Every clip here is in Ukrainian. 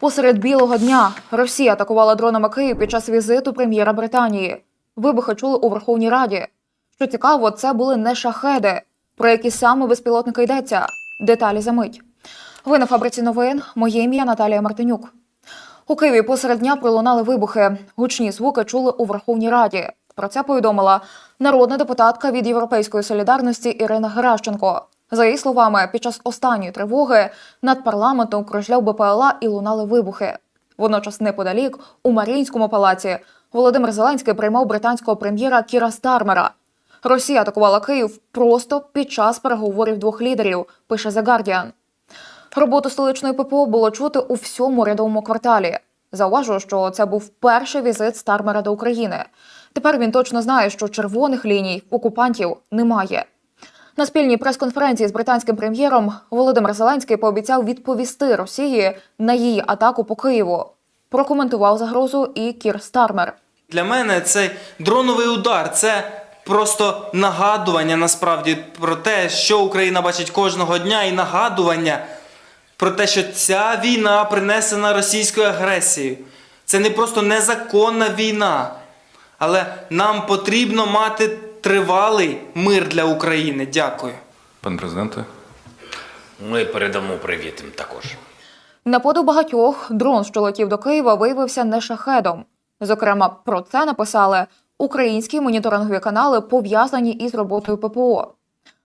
Посеред білого дня Росія атакувала дронами Київ під час візиту прем'єра Британії. Вибухи чули у Верховній Раді. Що цікаво, це були не шахеди, про які саме безпілотники йдеться. Деталі за мить. Ви на фабриці новин. Моє ім'я Наталія Мартинюк. У Києві посеред дня пролунали вибухи. Гучні звуки чули у Верховній Раді. Про це повідомила народна депутатка від Європейської солідарності Ірина Геращенко. За її словами, під час останньої тривоги над парламентом кружляв БПЛА і лунали вибухи. Водночас, неподалік, у Маріїнському палаці, Володимир Зеленський приймав британського прем'єра Кіра Стармера. Росія атакувала Київ просто під час переговорів двох лідерів, пише The Guardian. Роботу столичної ППО було чути у всьому рядовому кварталі. Зауважу, що це був перший візит Стармера до України. Тепер він точно знає, що червоних ліній окупантів немає. На спільній прес-конференції з британським прем'єром Володимир Зеленський пообіцяв відповісти Росії на її атаку по Києву. Прокоментував загрозу і Кір Стармер. Для мене цей дроновий удар це просто нагадування насправді про те, що Україна бачить кожного дня, і нагадування про те, що ця війна принесена російською агресією. Це не просто незаконна війна, але нам потрібно мати тривалий мир для України. Дякую. Пане президенте, Ми передамо привіт їм також. На поду багатьох дрон, що летів до Києва, виявився не шахедом. Зокрема, про це написали українські моніторингові канали, пов'язані із роботою ППО.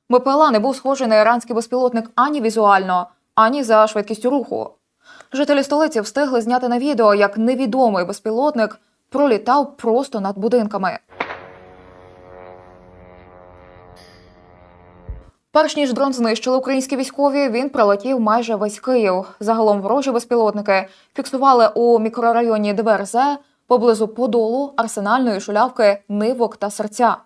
БПЛА не був схожий на іранський безпілотник ані візуально, ані за швидкістю руху. Жителі столиці встигли зняти на відео, як невідомий безпілотник пролітав просто над будинками. Перш ніж дрон знищили українські військові, він пролетів майже весь Київ. Загалом ворожі безпілотники фіксували у мікрорайоні ДВРЗ поблизу Подолу, Арсенальної, Шулявки, Нивок та Серця.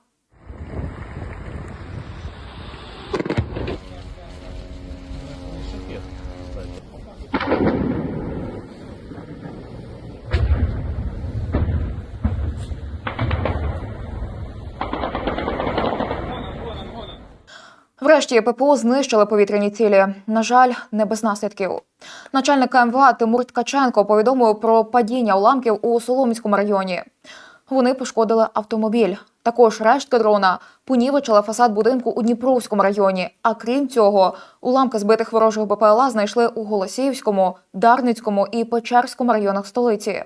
Врешті ППО знищили повітряні цілі. На жаль, не без наслідків. Начальник МВА Тимур Ткаченко повідомив про падіння уламків у Солом'янському районі. Вони пошкодили автомобіль. Також рештки дрона понівечили фасад будинку у Дніпровському районі. А крім цього, уламки збитих ворожих БПЛА знайшли у Голосіївському, Дарницькому і Печерському районах столиці.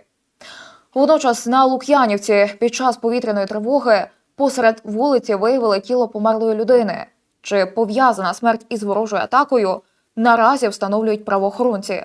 Водночас на Лук'янівці під час повітряної тривоги посеред вулиці виявили тіло померлої людини. Чи пов'язана смерть із ворожою атакою, наразі встановлюють правоохоронці.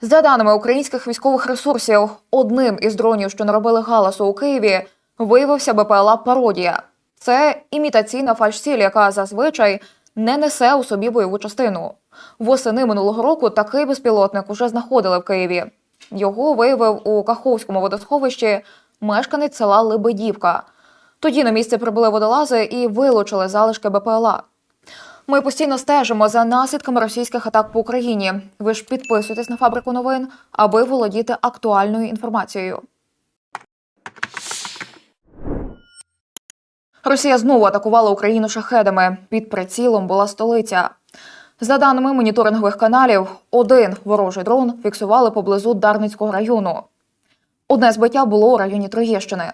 За даними українських військових ресурсів, одним із дронів, що наробили галасу у Києві, виявився БПЛА Пародія. Це імітаційна фальшціль, яка зазвичай не несе у собі бойову частину. Восени минулого року такий безпілотник уже знаходили в Києві. Його виявив у Каховському водосховищі мешканець села Лебедівка. Тоді на місце прибули водолази і вилучили залишки БПЛА. Ми постійно стежимо за наслідками російських атак по Україні. Ви ж підписуйтесь на фабрику новин, аби володіти актуальною інформацією. Росія знову атакувала Україну шахедами. Під прицілом була столиця. За даними моніторингових каналів, один ворожий дрон фіксували поблизу Дарницького району. Одне збиття було у районі Троєщини.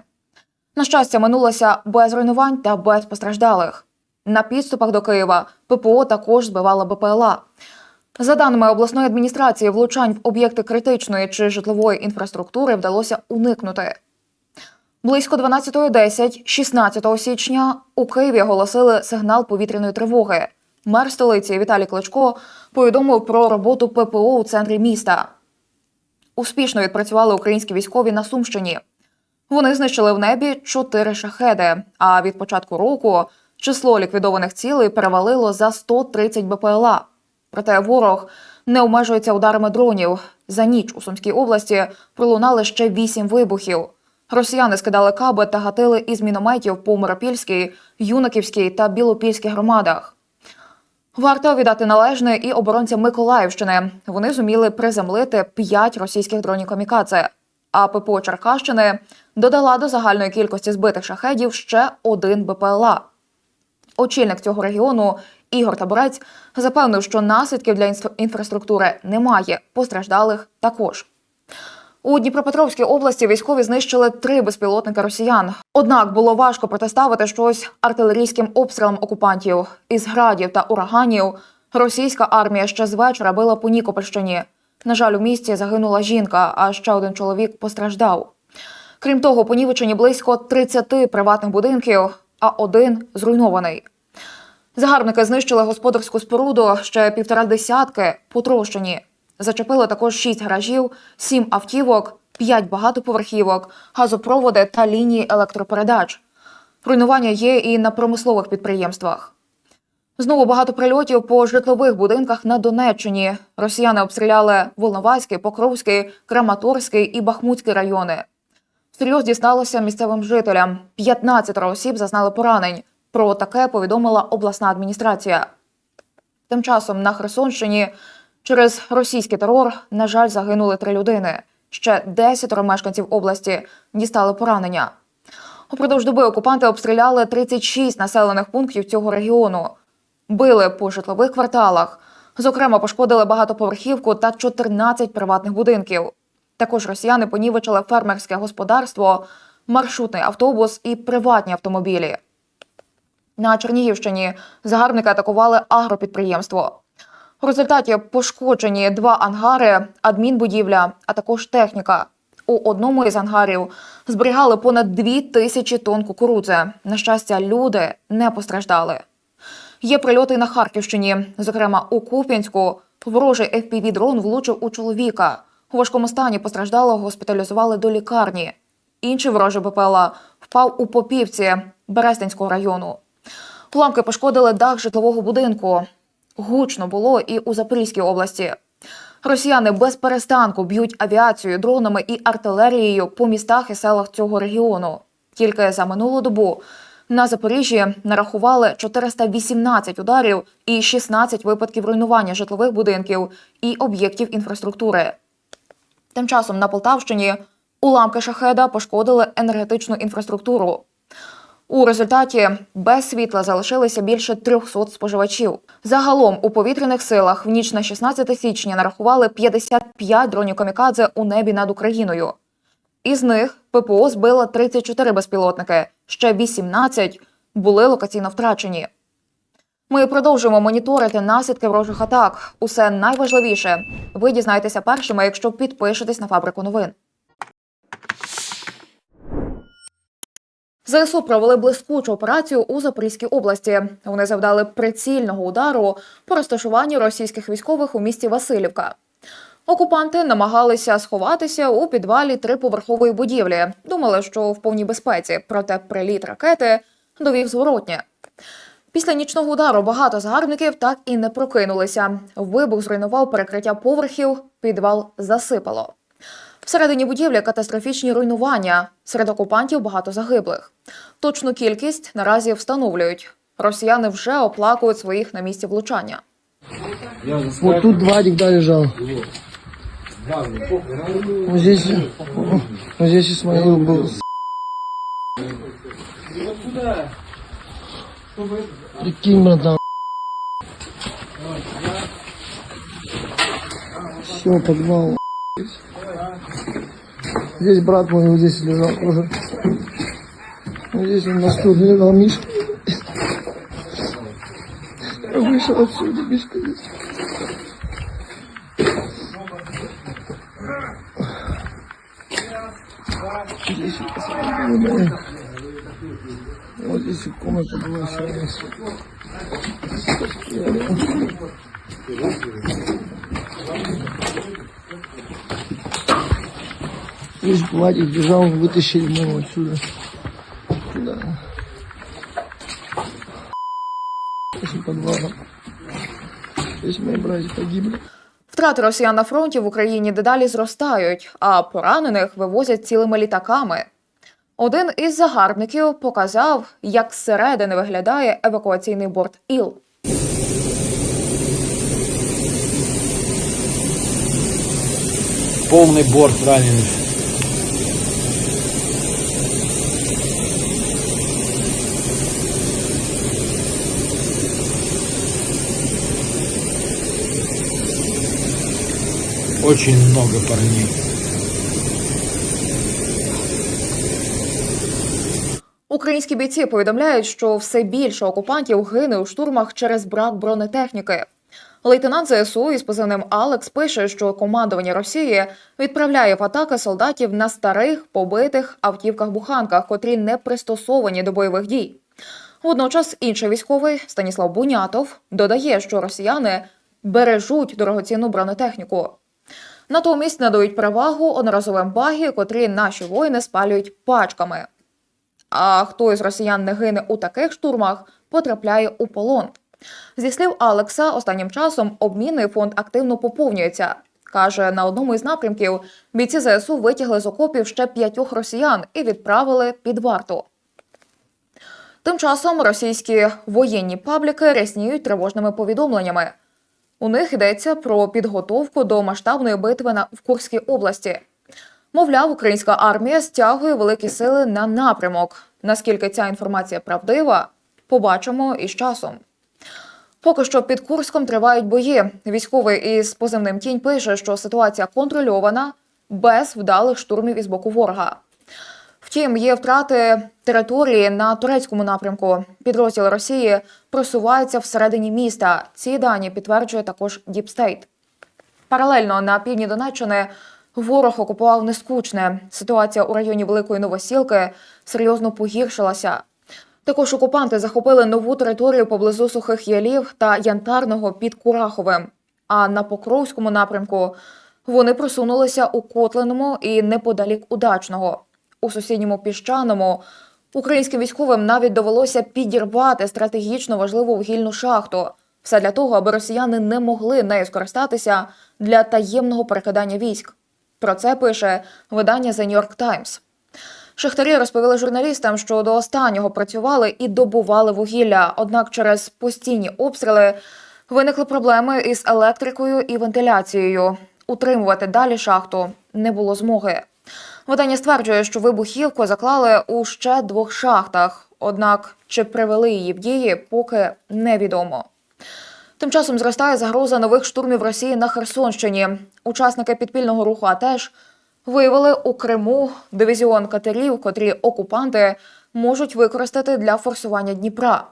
На щастя, минулося без руйнувань та без постраждалих. На підступах до Києва ППО також збивала БПЛА. За даними обласної адміністрації, влучань в об'єкти критичної чи житлової інфраструктури вдалося уникнути. Близько 12.10 16 січня у Києві оголосили сигнал повітряної тривоги. Мер столиці Віталій Кличко повідомив про роботу ППО у центрі міста. Успішно відпрацювали українські військові на Сумщині. Вони знищили в небі чотири шахеди. А від початку року число ліквідованих цілей перевалило за 130 БПЛА. Проте ворог не обмежується ударами дронів. За ніч у Сумській області пролунали ще вісім вибухів. Росіяни скидали каби та гатили із мінометів по Миропільській, Юнаківській та Білопільській громадах. Варто віддати належне і оборонцям Миколаївщини. Вони зуміли приземлити п'ять російських дронів камікадзе. А ППО Черкащини додала до загальної кількості збитих шахедів ще один БПЛА. Очільник цього регіону Ігор Таборець запевнив, що наслідків для інфра- інфраструктури немає, постраждалих також. У Дніпропетровській області військові знищили три безпілотники росіян. Однак було важко протиставити щось артилерійським обстрілам окупантів. Із градів та ураганів російська армія ще з вечора била по Нікопольщині. На жаль, у місті загинула жінка, а ще один чоловік постраждав. Крім того, понівечені близько 30 приватних будинків, а один зруйнований. Загарбники знищили господарську споруду ще півтора десятки потрощені. Зачепили також шість гаражів, сім автівок, п'ять багатоповерхівок, газопроводи та лінії електропередач. Руйнування є і на промислових підприємствах. Знову багато прильотів по житлових будинках на Донеччині. Росіяни обстріляли Волноваський, Покровський, Краматорський і Бахмутський райони. Серйоз дісталося місцевим жителям. 15 осіб зазнали поранень. Про таке повідомила обласна адміністрація. Тим часом на Херсонщині через російський терор, на жаль, загинули три людини. Ще 10 мешканців області дістали поранення. Упродовж доби окупанти обстріляли 36 населених пунктів цього регіону. Били по житлових кварталах. Зокрема, пошкодили багатоповерхівку та 14 приватних будинків. Також росіяни понівечили фермерське господарство, маршрутний автобус і приватні автомобілі. На Чернігівщині загарбники атакували агропідприємство. У результаті пошкоджені два ангари, адмінбудівля, а також техніка. У одному із ангарів зберігали понад дві тисячі тонн кукурудзи. На щастя, люди не постраждали. Є прильоти на Харківщині, зокрема у Куп'янську. Ворожий fpv дрон влучив у чоловіка. У важкому стані постраждалого госпіталізували до лікарні. Інший ворожий БПЛА впав у Попівці Берестинського району. Уламки пошкодили дах житлового будинку. Гучно було і у Запорізькій області. Росіяни без перестанку б'ють авіацією, дронами і артилерією по містах і селах цього регіону. Тільки за минулу добу на Запоріжжі нарахували 418 ударів і 16 випадків руйнування житлових будинків і об'єктів інфраструктури. Тим часом на Полтавщині уламки шахеда пошкодили енергетичну інфраструктуру. У результаті без світла залишилися більше 300 споживачів. Загалом у повітряних силах в ніч на 16 січня нарахували 55 дронів камікадзе у небі над Україною. Із них ППО збила 34 безпілотники, ще 18 були локаційно втрачені. Ми продовжуємо моніторити наслідки ворожих атак. Усе найважливіше. Ви дізнаєтеся першими, якщо підпишетесь на фабрику новин. ЗСУ провели блискучу операцію у Запорізькій області. Вони завдали прицільного удару по розташуванню російських військових у місті Васильівка. Окупанти намагалися сховатися у підвалі триповерхової будівлі. Думали, що в повній безпеці, проте приліт ракети довів зворотнє. Після нічного удару багато загарбників так і не прокинулися. Вибух зруйнував перекриття поверхів, підвал засипало. Всередині будівлі катастрофічні руйнування. Серед окупантів багато загиблих. Точну кількість наразі встановлюють. Росіяни вже оплакують своїх на місці влучання. Вот тут Вадик, да, лежал. Вот здесь, вот здесь Исмаил был. Прикинь, братан. Все, подвал. Здесь брат мой вот здесь лежал. Вот здесь он на стуле лежал, Мишка. Я вышел отсюда, Мишка здесь. Здесь вот, вот здесь и комната была сегодня. Здесь Владик бежал, вытащили мы его отсюда. Да. Этим подвалом. Здесь мои братья погибли. Втрати росіян на фронті в Україні дедалі зростають, а поранених вивозять цілими літаками. Один із загарбників показав, як зсередини виглядає евакуаційний борт ІЛ. Полный борт раненых. Очень много парней. Українські бійці повідомляють, що все більше окупантів гине у штурмах через брак бронетехніки. Лейтенант ЗСУ із позивним Алекс пише, що командування Росії відправляє в атаки солдатів на старих побитих автівках-буханках, котрі не пристосовані до бойових дій. Водночас інший військовий Станіслав Бунятов додає, що росіяни бережуть дорогоцінну бронетехніку. Натомість надають перевагу одноразовим багі, котрі наші воїни спалюють пачками. А хто із росіян не гине у таких штурмах, потрапляє у полон. Зі слів Алекса, останнім часом обмінний фонд активно поповнюється. Каже, на одному із напрямків бійці ЗСУ витягли з окопів ще п'ятьох росіян і відправили під варту. Тим часом російські воєнні пабліки рясніють тривожними повідомленнями. У них йдеться про підготовку до масштабної битви на в Курській області. Мовляв, українська армія стягує великі сили на напрямок. Наскільки ця інформація правдива, побачимо із часом. Поки що під Курском тривають бої. Військовий із позивним тінь пише, що ситуація контрольована без вдалих штурмів із боку ворога. Втім, є втрати території на турецькому напрямку. Підрозділ Росії просуваються всередині міста. Ці дані підтверджує також Діпстейт. Паралельно на півдні Донеччини ворог окупував нескучне. Ситуація у районі Великої Новосілки серйозно погіршилася. Також окупанти захопили нову територію поблизу сухих ялів та янтарного під Кураховим. А на Покровському напрямку вони просунулися у Котлиному і неподалік удачного. У сусідньому піщаному українським військовим навіть довелося підірвати стратегічно важливу вугільну шахту. Все для того, аби росіяни не могли нею скористатися для таємного перекидання військ. Про це пише видання The New York Times. Шахтарі розповіли журналістам, що до останнього працювали і добували вугілля. Однак через постійні обстріли виникли проблеми із електрикою і вентиляцією. Утримувати далі шахту не було змоги. Видання стверджує, що вибухівку заклали у ще двох шахтах. Однак чи привели її в дії, поки невідомо. Тим часом зростає загроза нових штурмів Росії на Херсонщині. Учасники підпільного руху АТЕШ виявили у Криму дивізіон катерів, котрі окупанти можуть використати для форсування Дніпра.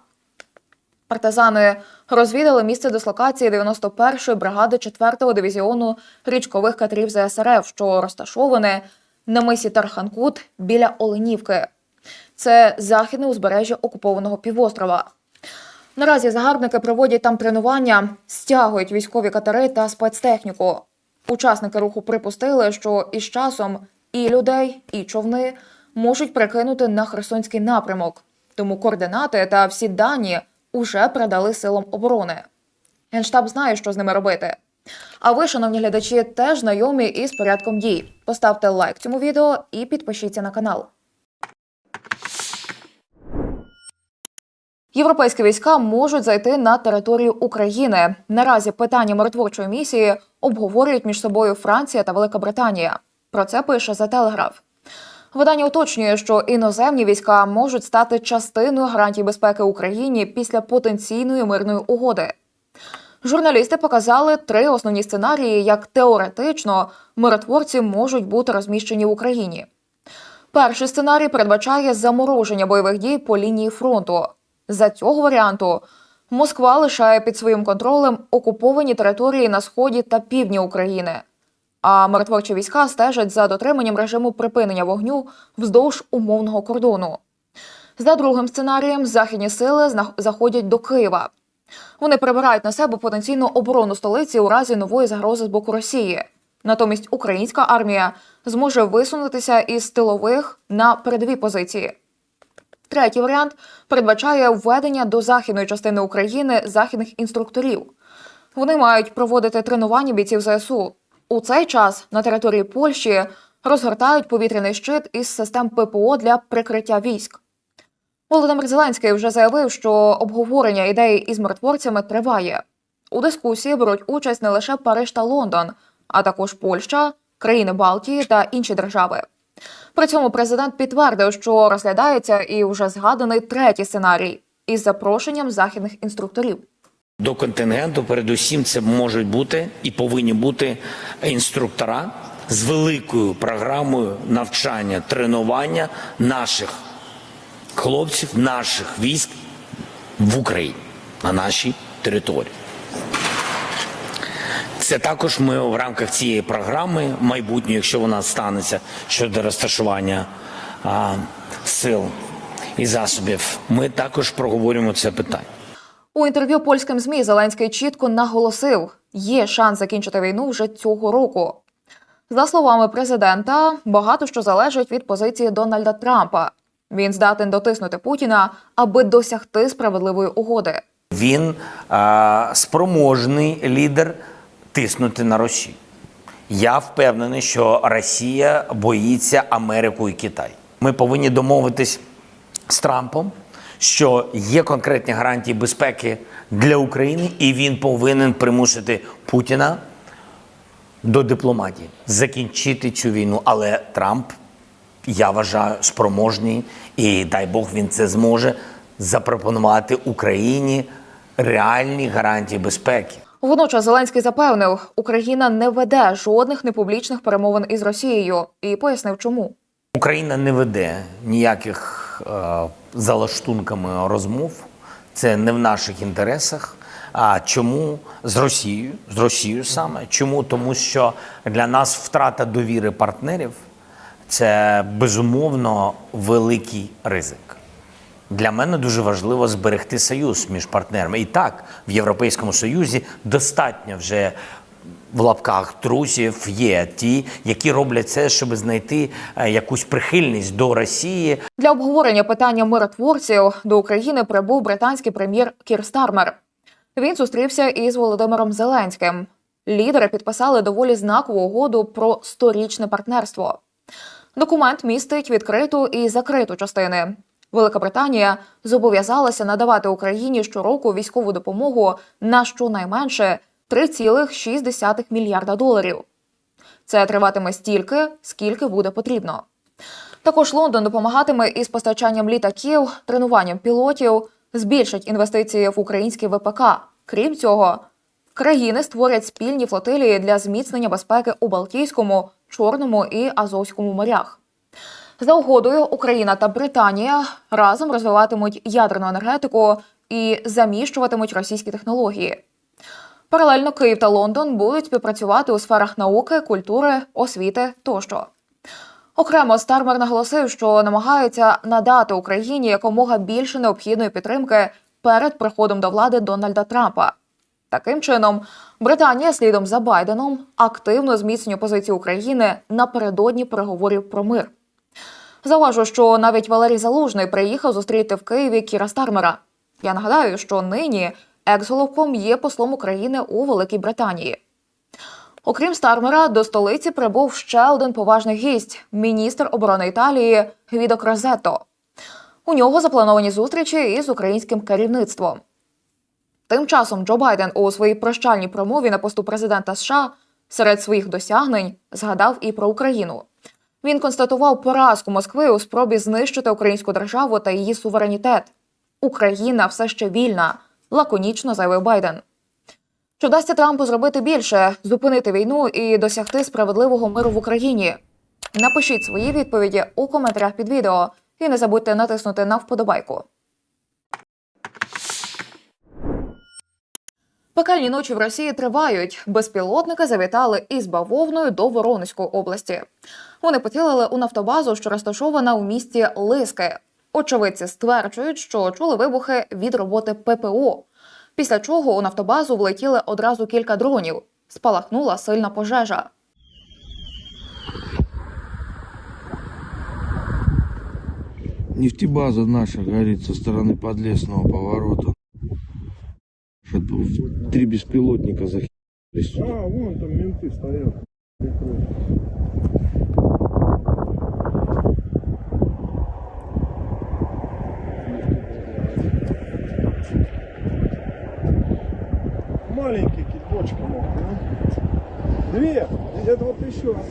Партизани розвідали місце дислокації 91-ї бригади 4-го дивізіону річкових катерів ЗСРФ, що розташоване на мисі Тарханкут біля Оленівки. Це західне узбережжя окупованого півострова. Наразі загарбники проводять там тренування, стягують військові катери та спецтехніку. Учасники руху припустили, що із часом і людей, і човни можуть перекинути на Херсонський напрямок. Тому координати та всі дані уже передали силам оборони. Генштаб знає, що з ними робити. А ви, шановні глядачі, теж знайомі із порядком дій. Поставте лайк цьому відео і підпишіться на канал. Європейські війська можуть зайти на територію України. Наразі питання миротворчої місії обговорюють між собою Франція та Велика Британія. Про це пише The Telegraph. Видання уточнює, що іноземні війська можуть стати частиною гарантій безпеки Україні після потенційної мирної угоди. Журналісти показали три основні сценарії, як теоретично миротворці можуть бути розміщені в Україні. Перший сценарій передбачає замороження бойових дій по лінії фронту. За цього варіанту Москва лишає під своїм контролем окуповані території на сході та півдні України. А миротворчі війська стежать за дотриманням режиму припинення вогню вздовж умовного кордону. За другим сценарієм, західні сили заходять до Києва. Вони прибирають на себе потенційну оборону столиці у разі нової загрози з боку Росії. Натомість українська армія зможе висунутися із тилових на передові позиції. Третій варіант передбачає введення до західної частини України західних інструкторів. Вони мають проводити тренування бійців ЗСУ. У цей час на території Польщі розгортають повітряний щит із систем ППО для прикриття військ. Володимир Зеленський вже заявив, що обговорення ідеї із миротворцями триває. У дискусії беруть участь не лише Париж та Лондон, а також Польща, країни Балтії та інші держави. При цьому президент підтвердив, що розглядається і вже згаданий третій сценарій із запрошенням західних інструкторів. До контингенту, передусім, це можуть бути і повинні бути інструктора з великою програмою навчання, тренування наших хлопців наших військ в Україні на нашій території. Це також ми в рамках цієї програми майбутньої, якщо вона станеться щодо розташування а, сил і засобів, ми також проговорюємо це питання. У інтерв'ю польським змі Зеленський чітко наголосив, є шанс закінчити війну вже цього року. За словами президента, багато що залежить від позиції Дональда Трампа. Він здатен дотиснути Путіна, аби досягти справедливої угоди. Він а, спроможний лідер тиснути на Росію. Я впевнений, що Росія боїться Америку і Китай. Ми повинні домовитись з Трампом, що є конкретні гарантії безпеки для України, і він повинен примусити Путіна до дипломатії, закінчити цю війну. Але Трамп, я вважаю, спроможний, і дай Бог він це зможе запропонувати Україні реальні гарантії безпеки. Водночас Зеленський запевнив, Україна не веде жодних непублічних перемовин із Росією і пояснив, чому. Україна не веде ніяких е, залаштунками розмов. Це не в наших інтересах. А чому з Росією? З Росією саме. Чому? Тому що для нас втрата довіри партнерів це безумовно великий ризик. Для мене дуже важливо зберегти союз між партнерами. І так, в Європейському Союзі достатньо вже в лапках друзів є ті, які роблять це, щоб знайти е, якусь прихильність до Росії. Для обговорення питання миротворців до України прибув британський прем'єр Кір Стармер. Він зустрівся із Володимиром Зеленським. Лідери підписали доволі знакову угоду про сторічне партнерство. Документ містить відкриту і закриту частини. Велика Британія зобов'язалася надавати Україні щороку військову допомогу на щонайменше 3,6 мільярда доларів. Це триватиме стільки, скільки буде потрібно. Також Лондон допомагатиме із постачанням літаків, тренуванням пілотів, збільшить інвестиції в український ВПК. Крім цього, країни створять спільні флотилії для зміцнення безпеки у Балтійському, Чорному і Азовському морях. За угодою Україна та Британія разом розвиватимуть ядерну енергетику і заміщуватимуть російські технології. Паралельно Київ та Лондон будуть співпрацювати у сферах науки, культури, освіти тощо. Окремо Стармер наголосив, що намагається надати Україні якомога більше необхідної підтримки перед приходом до влади Дональда Трампа. Таким чином, Британія слідом за Байденом активно зміцнює позицію України напередодні переговорів про мир. Зауважу, що навіть Валерій Залужний приїхав зустріти в Києві Кіра Стармера. Я нагадаю, що нині екс-головком є послом України у Великій Британії. Окрім Стармера, до столиці прибув ще один поважний гість міністр оборони Італії Гвідо Крозетто. У нього заплановані зустрічі із українським керівництвом. Тим часом Джо Байден у своїй прощальній промові на посту президента США серед своїх досягнень згадав і про Україну. Він констатував поразку Москви у спробі знищити українську державу та її суверенітет. Україна все ще вільна, лаконічно заявив Байден. Чи вдасться Трампу зробити більше, зупинити війну і досягти справедливого миру в Україні? Напишіть свої відповіді у коментарях під відео і не забудьте натиснути на вподобайку. Пекельні ночі в Росії тривають. Безпілотники завітали із бавовною до Воронезької області. Вони поцілили у нафтобазу, що розташована у місті Лиски. Очевидці стверджують, що чули вибухи від роботи ППО. Після чого у нафтобазу влетіли одразу кілька дронів. Спалахнула сильна пожежа. Нефтебаза наша горит со стороны подлесного поворота. Три беспилотника захилились. А, вон там менты стоят. Две. Это вот еще одна.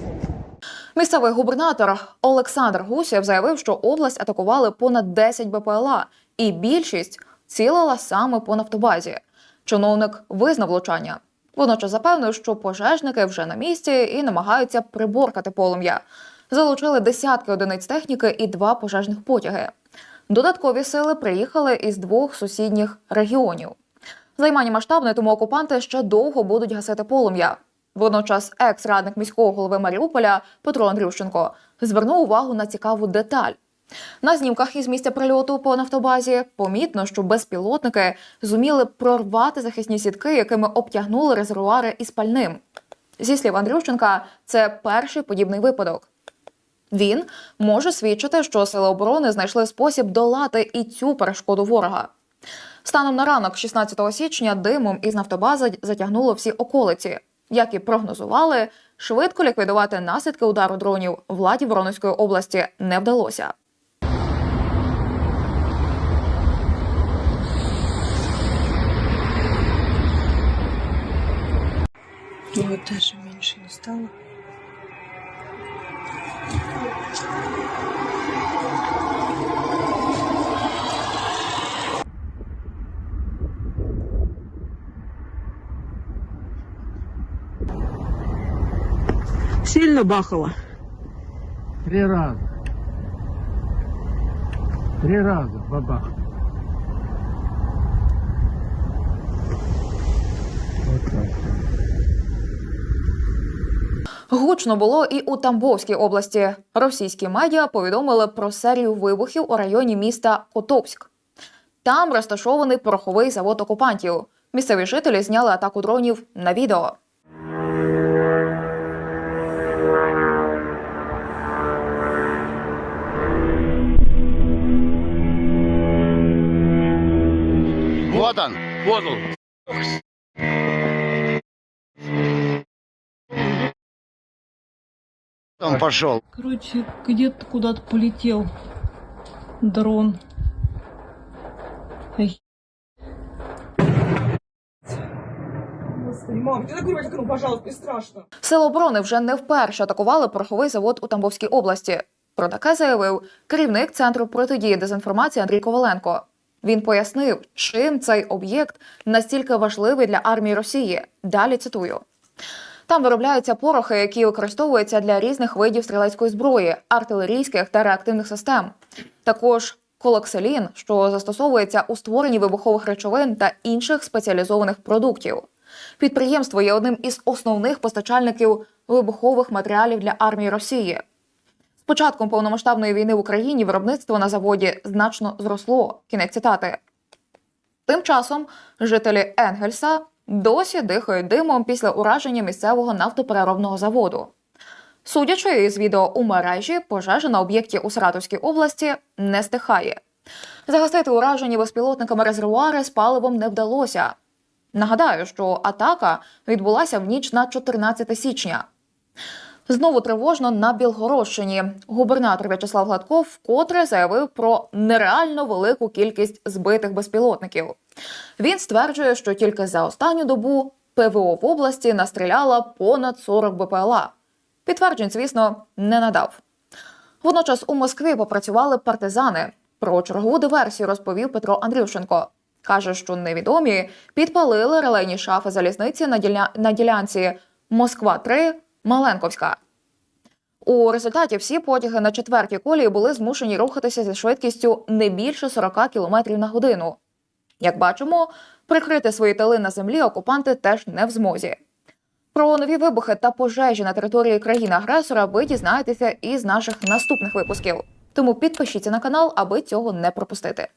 Місцевий губернатор Олександр Гусєв заявив, що область атакували понад 10 БПЛА, і більшість цілила саме по нафтобазі. Чиновник визнав влучання. Водночас запевнив, що пожежники вже на місці і намагаються приборкати полум'я. Залучили десятки одиниць техніки і два пожежних потяги. Додаткові сили приїхали із двох сусідніх регіонів. Займання масштабне, тому окупанти ще довго будуть гасити полум'я. Водночас, екс-радник міського голови Маріуполя Петро Андрющенко звернув увагу на цікаву деталь. На знімках із місця прильоту по нафтобазі помітно, що безпілотники зуміли прорвати захисні сітки, якими обтягнули резервуари із пальним. Зі слів Андрющенка, це перший подібний випадок. Він може свідчити, що сили оборони знайшли спосіб долати і цю перешкоду ворога. Станом на ранок, 16 січня, димом із нафтобази затягнуло всі околиці. Як і прогнозували, швидко ліквідувати наслідки удару дронів владі Воронезької області не вдалося. Его теж менше не стало. Сильно бахало. Три раза. Три раза бабах. Вот так. Гучно було і у Тамбовській області. Російські медіа повідомили про серію вибухів у районі міста Котовськ. Там розташований пороховий завод окупантів. Місцеві жителі зняли атаку дронів на відео. Вот он. Вот он. Он пошел. Короче, где-то куда-то полетел дрон. Господи, мам, ты закрой окно, пожалуйста, страшно. Сили оборони вже не вперше атакували пороховий завод у Тамбовській області. Про таке заявив керівник центру протидії дезінформації Андрій Коваленко. Він пояснив, чим цей об'єкт настільки важливий для армії Росії. Далі цитую. Там виробляються порохи, які використовуються для різних видів стрілецької зброї, артилерійських та реактивних систем. Також колокселін, що застосовується у створенні вибухових речовин та інших спеціалізованих продуктів. Підприємство є одним із основних постачальників вибухових матеріалів для армії Росії. З початком повномасштабної війни в Україні виробництво на заводі значно зросло. Кінець цитати. Тим часом жителі Енгельса досі дихають димом після ураження місцевого нафтопереробного заводу. Судячи із відео у мережі, пожежа на об'єкті у Саратовській області не стихає. Загасити уражені безпілотниками резервуари з паливом не вдалося. Нагадаю, що атака відбулася в ніч на 14 січня. Знову тривожно на Білгородщині. Губернатор В'ячеслав Гладков вкотре заявив про нереально велику кількість збитих безпілотників. Він стверджує, що тільки за останню добу ПВО в області настріляла понад 40 БПЛА. Підтверджень, звісно, не надав. Водночас у Москві попрацювали партизани. Про чергову диверсію розповів Петро Андрющенко. Каже, що невідомі підпалили релейні шафи залізниці на, на ділянці Москва 3 Маленковська. У результаті всі потяги на четвертій колії були змушені рухатися зі швидкістю не більше 40 км на годину. Як бачимо, прикрити свої тили на землі окупанти теж не в змозі. Про нові вибухи та пожежі на території країни-агресора ви дізнаєтеся із наших наступних випусків. Тому підпишіться на канал, аби цього не пропустити.